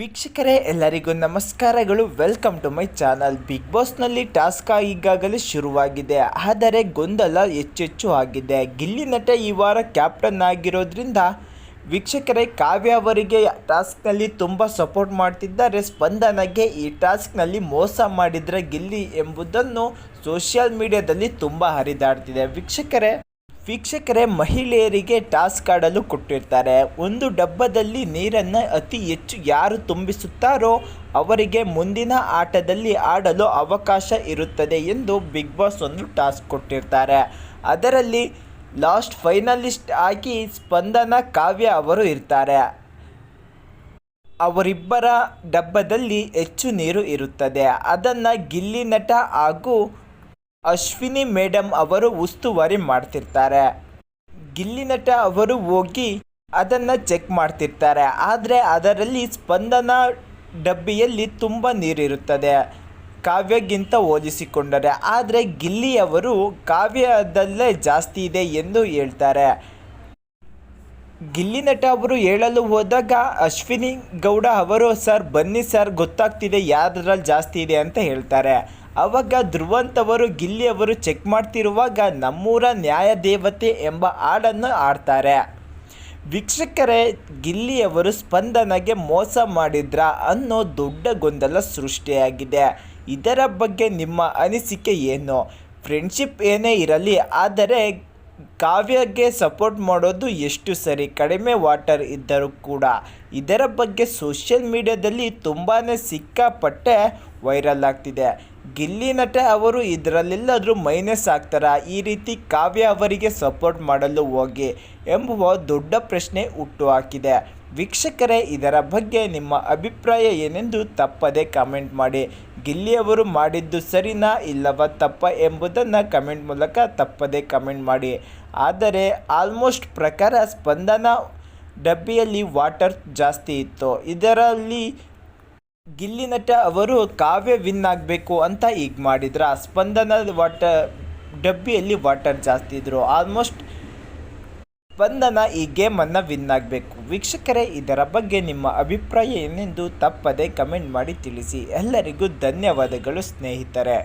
ವೀಕ್ಷಕರೇ, ಎಲ್ಲರಿಗೂ ನಮಸ್ಕಾರಗಳು. Welcome to my channel big ಬಾಸ್ನಲ್ಲಿ task ಈಗಾಗಲೇ ಶುರುವಾಗಿದೆ. ಆದರೆ ಗೊಂದಲ ಹೆಚ್ಚೆಚ್ಚು ಆಗಿದೆ. ಗಿಲ್ಲಿ ನಟ ಈ ವಾರ ಕ್ಯಾಪ್ಟನ್ ಆಗಿರೋದ್ರಿಂದ ವೀಕ್ಷಕರೇ, ಕಾವ್ಯ ಅವರಿಗೆ ಟಾಸ್ಕ್ನಲ್ಲಿ ತುಂಬ ಸಪೋರ್ಟ್ ಮಾಡ್ತಿದ್ದಾರೆ. ಸ್ಪಂದನಗೆ ಈ ಟಾಸ್ಕ್ನಲ್ಲಿ ಮೋಸ ಮಾಡಿದರೆ ಗಿಲ್ಲಿ ಎಂಬುದನ್ನು ಸೋಷಿಯಲ್ ಮೀಡಿಯಾದಲ್ಲಿ ತುಂಬ ಹರಿದಾಡ್ತಿದೆ. ವೀಕ್ಷಕರೇ ವೀಕ್ಷಕರೇ, ಮಹಿಳೆಯರಿಗೆ ಟಾಸ್ಕ್ ಆಡಲು ಕೊಟ್ಟಿರ್ತಾರೆ. ಒಂದು ಡಬ್ಬದಲ್ಲಿ ನೀರನ್ನು ಅತಿ ಹೆಚ್ಚು ಯಾರು ತುಂಬಿಸುತ್ತಾರೋ ಅವರಿಗೆ ಮುಂದಿನ ಆಟದಲ್ಲಿ ಆಡಲು ಅವಕಾಶ ಇರುತ್ತದೆ ಎಂದು ಬಿಗ್ ಬಾಸ್ ಒಂದು ಟಾಸ್ಕ್ ಕೊಟ್ಟಿರ್ತಾರೆ. ಅದರಲ್ಲಿ ಲಾಸ್ಟ್ ಫೈನಲಿಸ್ಟ್ ಆಗಿ ಸ್ಪಂದನ ಕಾವ್ಯ ಅವರು ಇರ್ತಾರೆ. ಅವರಿಬ್ಬರ ಡಬ್ಬದಲ್ಲಿ ಹೆಚ್ಚು ನೀರು ಇರುತ್ತದೆ. ಅದನ್ನು ಗಿಲ್ಲಿ ನಟ ಹಾಗೂ ಅಶ್ವಿನಿ ಮೇಡಮ್ ಅವರು ಉಸ್ತುವಾರಿ ಮಾಡ್ತಿರ್ತಾರೆ. ಗಿಲ್ಲಿನಟ ಅವರು ಹೋಗಿ ಅದನ್ನು ಚೆಕ್ ಮಾಡ್ತಿರ್ತಾರೆ. ಆದರೆ ಅದರಲ್ಲಿ ಸ್ಪಂದನ ಡಬ್ಬಿಯಲ್ಲಿ ತುಂಬ ನೀರಿರುತ್ತದೆ. ಕಾವ್ಯಗಿಂತ ಹೋಲಿಸಿಕೊಂಡರೆ ಆದರೆ ಗಿಲ್ಲಿಯವರು ಕಾವ್ಯದಲ್ಲೇ ಜಾಸ್ತಿ ಇದೆ ಎಂದು ಹೇಳ್ತಾರೆ. ಗಿಲ್ಲಿ ನಟ ಅವರು ಹೇಳಲು ಹೋದಾಗ ಅಶ್ವಿನಿ ಗೌಡ ಅವರು, ಸರ್ ಬನ್ನಿ ಸರ್, ಗೊತ್ತಾಗ್ತಿದೆ ಯಾವ್ದ್ರಲ್ಲಿ ಜಾಸ್ತಿ ಇದೆ ಅಂತ ಹೇಳ್ತಾರೆ. ಅವಾಗ ಧ್ರುವಂತ್ ಅವರು ಗಿಲ್ಲಿ ಅವರು ಚೆಕ್ ಮಾಡ್ತಿರುವಾಗ ನಮ್ಮೂರ ನ್ಯಾಯ ದೇವತೆ ಎಂಬ ಹಾಡನ್ನು ಆಡ್ತಾರೆ ವೀಕ್ಷಕರೇ, ಗಿಲ್ಲಿಯವರು ಸ್ಪಂದನಗೆ ಮೋಸ ಮಾಡಿದ್ರ ಅನ್ನೋ ದೊಡ್ಡ ಗೊಂದಲ ಸೃಷ್ಟಿಯಾಗಿದೆ. ಇದರ ಬಗ್ಗೆ ನಿಮ್ಮ ಅನಿಸಿಕೆ ಏನು? ಫ್ರೆಂಡ್ಶಿಪ್ ಏನೇ ಇರಲಿ, ಆದರೆ ಕಾವ್ಯಗೆ ಸಪೋರ್ಟ್ ಮಾಡೋದು ಎಷ್ಟು ಸರಿ? ಕಡಿಮೆ ವಾಟರ್ ಇದ್ದರೂ ಕೂಡ. ಇದರ ಬಗ್ಗೆ ಸೋಷಿಯಲ್ ಮೀಡಿಯಾದಲ್ಲಿ ತುಂಬಾ ಸಿಕ್ಕಾಪಟ್ಟೆ ವೈರಲ್ ಆಗ್ತಿದೆ. ಗಿಲ್ಲಿ ನಟ ಅವರು ಇದರಲ್ಲೆಲ್ಲಾದರೂ ಮೈನಸ್ ಆಗ್ತಾರಾ? ಈ ರೀತಿ ಕಾವ್ಯ ಅವರಿಗೆ ಸಪೋರ್ಟ್ ಮಾಡಲು ಹೋಗಿ ಎಂಬುವ ದೊಡ್ಡ ಪ್ರಶ್ನೆ ಹುಟ್ಟುಹಾಕಿದೆ ವೀಕ್ಷಕರೇ, ಇದರ ಬಗ್ಗೆ ನಿಮ್ಮ ಅಭಿಪ್ರಾಯ ಏನೆಂದು ತಪ್ಪದೆ ಕಮೆಂಟ್ ಮಾಡಿ. ಗಿಲ್ಲಿಯವರು ಮಾಡಿದ್ದು ಸರಿನಾ ಇಲ್ಲವ ತಪ್ಪ ಎಂಬುದನ್ನು ಕಮೆಂಟ್ ಮೂಲಕ ತಪ್ಪದೆ ಕಮೆಂಟ್ ಮಾಡಿ. ಆದರೆ ಆಲ್ಮೋಸ್ಟ್ ಪ್ರಕಾರ ಸ್ಪಂದನ ಡಬ್ಬಿಯಲ್ಲಿ ವಾಟರ್ ಜಾಸ್ತಿ ಇತ್ತು. ಇದರಲ್ಲಿ ಗಿಲ್ಲಿ ನಟ ಅವರು ಕಾವ್ಯ ವಿನ್ ಆಗಬೇಕು ಅಂತ ಈಗ ಮಾಡಿದ್ರ. ಸ್ಪಂದನ ವಾಟರ್ ಡಬ್ಬಿಯಲ್ಲಿ ವಾಟರ್ ಜಾಸ್ತಿ ಇದ್ರು. ಆಲ್ಮೋಸ್ಟ್ ಸ್ಪಂದನ ಈ ಗೇಮನ್ನು ವಿನ್ ಆಗಬೇಕು. ವೀಕ್ಷಕರೇ, ಇದರ ಬಗ್ಗೆ ನಿಮ್ಮ ಅಭಿಪ್ರಾಯ ಏನೆಂದು ತಪ್ಪದೆ ಕಮೆಂಟ್ ಮಾಡಿ ತಿಳಿಸಿ. ಎಲ್ಲರಿಗೂ ಧನ್ಯವಾದಗಳು ಸ್ನೇಹಿತರೆ.